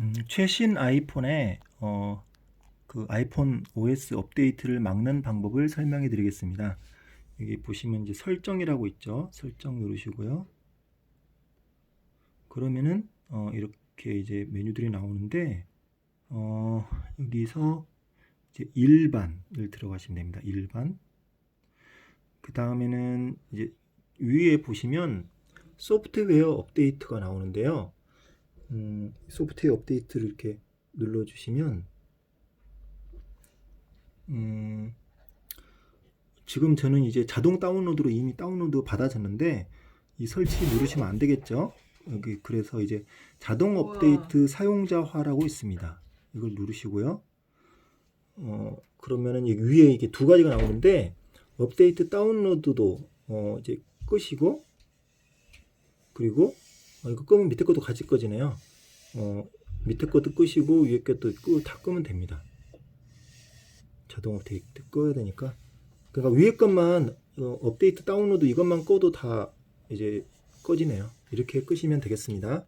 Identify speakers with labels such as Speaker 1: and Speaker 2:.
Speaker 1: 음, 최신 아이폰에 어, 그 아이폰 OS 업데이트를 막는 방법을 설명해 드리겠습니다. 여기 보시면 이제 설정이라고 있죠. 설정 누르시고요. 그러면은 어, 이렇게 이제 메뉴들이 나오는데 어, 여기서 이제 일반을 들어가시면 됩니다. 일반. 그 다음에는 이제 위에 보시면 소프트웨어 업데이트가 나오는데요. 음, 소프트웨어 업데이트를 이렇게 눌러주시면 음, 지금 저는 이제 자동 다운로드로 이미 다운로드 받아졌는데 이 설치 누르시면 안 되겠죠? 여기 그래서 이제 자동
Speaker 2: 우와.
Speaker 1: 업데이트 사용자화라고 있습니다. 이걸 누르시고요. 어, 그러면은 여기 위에 이게 두 가지가 나오는데 업데이트 다운로드도 어, 이제 끄시고 그리고 어, 이거 끄면 밑에 것도 같이 꺼지네요. 어, 밑에 것도 끄시고 위에 것도 끄, 다 끄면 됩니다. 자동 업데이트 꺼야 되니까. 그러니까 위에 것만 어, 업데이트 다운로드 이것만 꺼도 다 이제 꺼지네요. 이렇게 끄시면 되겠습니다.